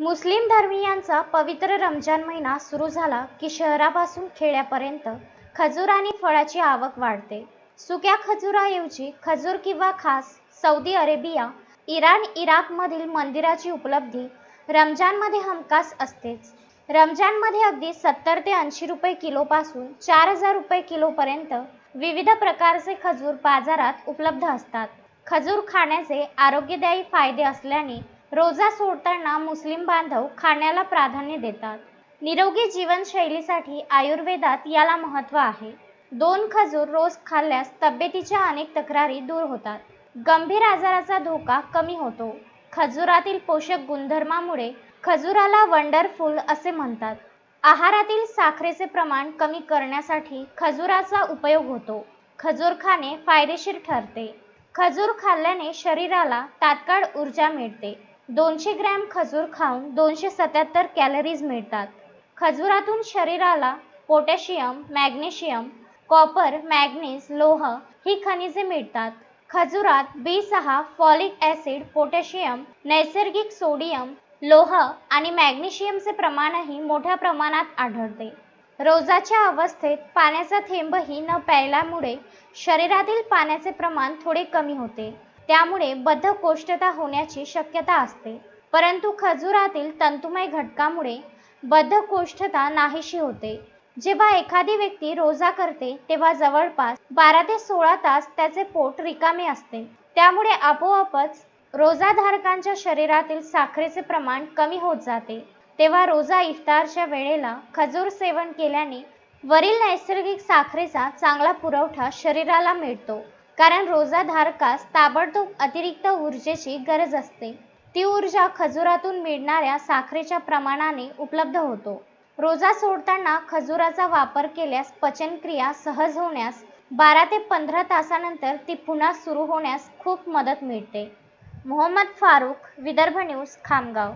मुस्लिम धर्मीयांचा पवित्र रमजान महिना सुरू झाला की शहरापासून खेड्यापर्यंत खजूर आणि फळाची आवक वाढते. सुक्या खजुराऐवजी खजूर किंवा खास सौदी अरेबिया इराण इराकमधील मंदिराची उपलब्धी रमजानमध्ये हमखास असतेच. रमजानमध्ये अगदी सत्तर ते ऐंशी रुपये किलोपासून चार हजार रुपये किलोपर्यंत विविध प्रकारचे खजूर बाजारात उपलब्ध असतात. खजूर खाण्याचे आरोग्यदायी फायदे असल्याने रोजा सोडताना मुस्लिम बांधव खाण्याला प्राधान्य देतात. निरोगी जीवनशैलीसाठी आयुर्वेदात याला महत्त्व आहे. दोन खजूर रोज खाल्ल्यास तब्येतीच्या अनेक तक्रारी दूर होतात. गंभीर आजाराचा धोका कमी होतो. खजुरातील पोषक गुणधर्मामुळे खजुराला वंडरफुल असे म्हणतात. आहारातील साखरेचे प्रमाण कमी करण्यासाठी खजुराचा उपयोग होतो. खजूर खाणे फायदेशीर ठरते. खजूर खाल्ल्याने शरीराला तात्काळ ऊर्जा मिळते. दोनशे ग्रॅम खजूर खाऊन दोनशे सत्याहत्तर कॅलरीज मिळतात. खजुरातून शरीराला पोटॅशियम मॅग्नेशियम कॉपर मॅग्नीज लोह ही खनिजे मिळतात. खजुरात बी सहा फॉलिक ॲसिड पोटॅशियम नैसर्गिक सोडियम लोह आणि मॅग्नेशियमचे प्रमाणही मोठ्या प्रमाणात आढळते. रोजाच्या अवस्थेत पाण्याचा थेंबही न प्यायल्यामुळे शरीरातील पाण्याचे प्रमाण थोडे कमी होते. त्यामुळे बद्धकोष्ठता होण्याची शक्यता असते. परंतु खजुरातील तंतुमय घटकामुळे बद्धकोष्ठता नाहीशी होते. जेव्हा एखादी व्यक्ती रोजा करते तेव्हा जवळपास बारा ते सोळा तास त्याचे पोट रिकामे असते. त्यामुळे आपोआपच रोजाधारकांच्या शरीरातील साखरेचे प्रमाण कमी होत जाते. तेव्हा रोजा इफ्तारच्या वेळेला खजूर सेवन केल्याने वरील नैसर्गिक साखरेचा चांगला पुरवठा शरीराला मिळतो. कारण रोजाधारकास ताबडतोब अतिरिक्त ऊर्जेची गरज असते. ती ऊर्जा खजुरातून मिळणाऱ्या साखरेच्या प्रमाणाने उपलब्ध होतो. रोजा सोडताना खजुराचा वापर केल्यास पचनक्रिया सहज होण्यास बारा ते पंधरा तासानंतर ती पुन्हा सुरू होण्यास खूप मदत मिळते. मोहम्मद फारूक विदर्भ न्यूज खामगाव.